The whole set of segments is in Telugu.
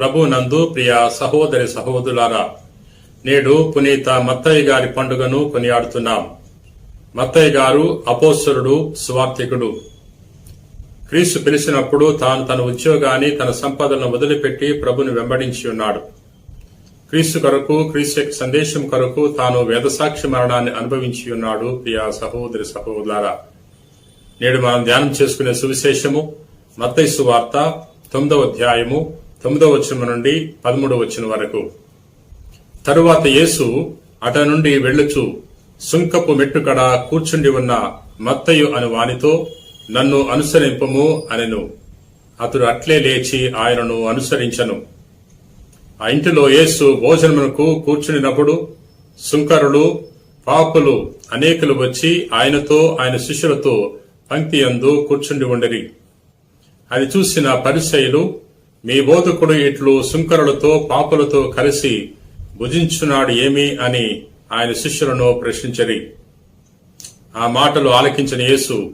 ప్రభు నందు ప్రియ సహోదరి సహోదరులారా నేడు పునీత మత్తయ్య గారి పండుగను కొనియాడుతున్నాం. మత్తయ్య గారు అపోసరుడు సువార్థికుడు. క్రీస్తు పిలిచినప్పుడు తాను తన ఉద్యోగాన్ని తన సంపదలను వదిలిపెట్టి ప్రభుని వెంబడించి ఉన్నాడు. క్రీస్తు కొరకు క్రీస్తు యొక్క సందేశం కొరకు తాను వేదసాక్షి మరణాన్ని అనుభవించి ఉన్నాడు ప్రియ సహోదరి సహోదరులారా నేడు మనం ధ్యానం చేసుకునే సువిశేషము మత్తైసు వార్త తొమ్మిదవ అధ్యాయము తొమ్మిదో వచనం నుండి పదమూడో వచనం వరకు. తరువాత యేసు అట నుండి వెళ్ళుచు సుంకపు మెట్టుకడ కూర్చుండి ఉన్న మత్తయు అను వానితో నన్ను అనుసరింపము అనెను. అతడు అట్లే లేచి ఆయనను అనుసరించను. ఆ ఇంటిలో యేసు భోజనమునకు కూర్చునినప్పుడు సుంకరులు పాపులు అనేకులు వచ్చి ఆయనతో ఆయన శిష్యులతో పంక్తి అందు కూర్చుండి ఉండరి. అది చూసిన పరిసయులు మీ బోధకుడు ఇట్లు సుంకరులతో పాపులతో కలిసి భుజించున్నాడు ఏమి అని ఆయన శిష్యులను ప్రశ్నించరి. ఆ మాటలు ఆలకించిన యేసు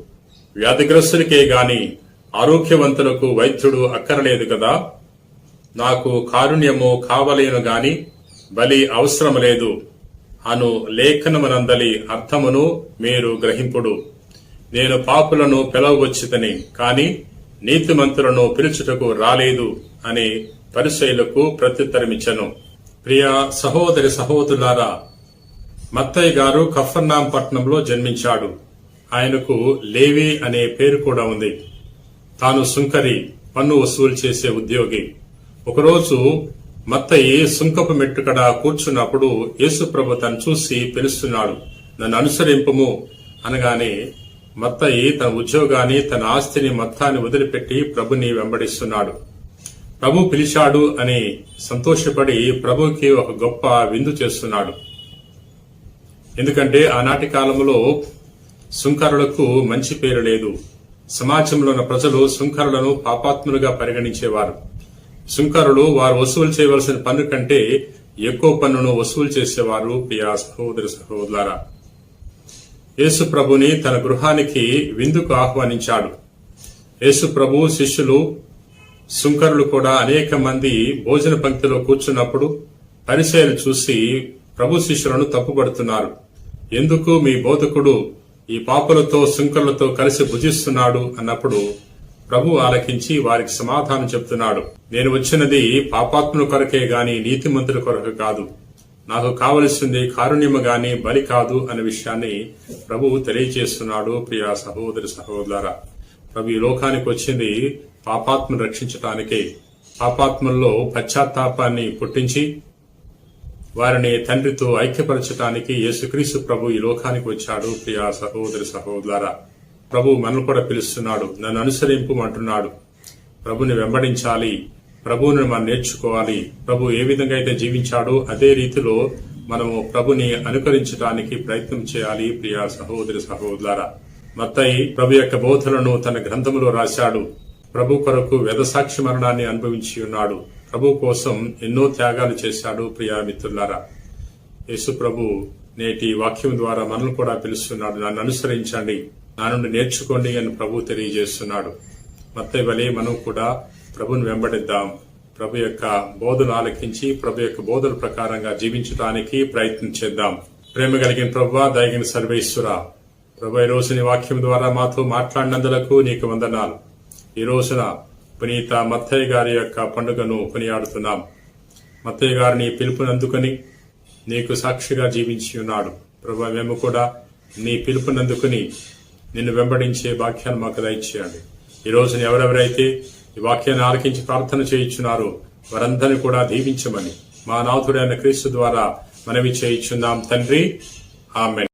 వ్యాధిగ్రస్తులకే గాని ఆరోగ్యవంతులకు వైద్యుడు అక్కరలేదు కదా నాకు కారుణ్యము కావలేను గాని బలి అవసరం లేదు. అను లేఖనమునందలి అర్థమును మీరు గ్రహింపుడు. నేను పాపులను పిలవవచ్చుతని కాని నీతిమంతులను పిలుచుటకు రాలేదు అని పరిశైలకు ప్రత్యుత్తరమిచ్చను. ప్రియ సహోదరి సహోదరులారా మత్తయ్య గారు కఫర్నాం పట్టణంలో జన్మించాడు. ఆయనకు లేవి అనే పేరు కూడా ఉంది. తాను సుంకరి పన్ను వసూలు చేసే ఉద్యోగి. ఒకరోజు మత్తయ్య సుంకపు మెట్టుకడ కూర్చున్నప్పుడు యేసుప్రభు తను చూసి పిలుస్తున్నాడు. నన్ను అనుసరింపము అనగానే మత్తయి తన ఉద్యోగాన్ని తన ఆస్తిని మొత్తాన్ని వదిలిపెట్టి ప్రభుని వెంబడిస్తున్నాడు. ప్రభు పిలిచాడు అని సంతోషపడి ప్రభుకి ఒక గొప్ప విందు చేస్తున్నాడు. ఎందుకంటే ఆనాటి కాలంలో సుంకరులకు మంచి పేరు లేదు. సమాజంలో ఉన్న ప్రజలు సుంకరులను పాపాత్ములుగా పరిగణించేవారు. సుంకరులు వారు వసూలు చేయవలసిన పన్ను కంటే ఎక్కువ పన్నును వసూలు చేసేవారు ప్రియా సహోదరి సహోదరారా యేసు ప్రభుని తన గృహానికి విందుకు ఆహ్వానించాడు. యేసు ప్రభు శిష్యులు శుంకరులు కూడా అనేక మంది భోజన పంక్తిలో కూర్చున్నప్పుడు పరిచయాలు చూసి ప్రభు శిష్యులను తప్పుపడుతున్నారు. ఎందుకు మీ బోధకుడు ఈ పాపులతో శుంకరులతో కలిసి భుజిస్తున్నాడు అన్నప్పుడు ప్రభు ఆలకించి వారికి సమాధానం చెప్తున్నాడు. నేను వచ్చినది పాపాత్ముల కొరకే గాని నీతిమంతుల కొరకు కాదు. నాకు కావలసింది కారుణ్యము గాని బలి కాదు అనే విషయాన్ని ప్రభు తెలియజేస్తున్నాడు ప్రియా సహోదరి సహోదర ప్రభు ఈ లోకానికి వచ్చింది పాపాత్మను రక్షించటానికే. పాపాత్మల్లో పశ్చాత్తాపాన్ని పుట్టించి వారిని తండ్రితో ఐక్యపరచటానికి యేసుక్రీస్తు ప్రభు ఈ లోకానికి వచ్చాడు ప్రియా సహోదరి సహోదర ప్రభు మనల్ని కూడా పిలుస్తున్నాడు నన్ను అనుసరింపు అంటున్నాడు. ప్రభుని వెంబడించాలి ప్రభువుని మనం నేర్చుకోవాలి. ప్రభు ఏ విధంగా అయితే జీవించాడో అదే రీతిలో మనము ప్రభుని అనుకరించడానికి ప్రయత్నం చేయాలి ప్రియా సహోదరి సహోదరా మత్తయి ప్రభు యొక్క బోధలను తన గ్రంథములో రాశాడు. ప్రభు కొరకు వేదసాక్షి మరణాన్ని అనుభవించి ఉన్నాడు. ప్రభు కోసం ఎన్నో త్యాగాలు చేశాడు ప్రియా మిత్రులారా. యేసు ప్రభు నేటి వాక్యం ద్వారా మనల్ని కూడా పిలుస్తున్నాడు. నన్ను అనుసరించండి. నా నుండి నేర్చుకోండి అని ప్రభు తెలియజేస్తున్నాడు. మత్తయి వలె మనం కూడా ప్రభుని వెంబడిద్దాం. ప్రభు యొక్క బోధన ఆలకించి ప్రభు యొక్క బోధన ప్రకారంగా జీవించడానికి ప్రయత్నం చేద్దాం. ప్రేమ కలిగిన ప్రభు దయగిన సర్వేశ్వర ప్రభు ఈ రోజుని వాక్యం ద్వారా మాతో మాట్లాడినందులకు నీకు వందనాలు. ఈ రోజున పునీత మత్తయ్య గారి యొక్క పండుగను కొనియాడుతున్నాం. మత్తయ్య గారిని పిలుపునందుకొని నీకు సాక్షిగా జీవించి ఉన్నాడు. ప్రభు మేము కూడా నీ పిలుపునందుకుని నిన్ను వెంబడించే వాక్యాన్ని మాకు దయచేయండి. ఈ రోజున ఎవరెవరైతే ఈ వాక్యాన్ని ఆలకించి ప్రార్థన చేయించున్నారు. వారందరినీ కూడా దీవించమని మా నాథుడైన క్రీస్తు ద్వారా మనవి చేయించున్నాం. తండ్రి ఆమె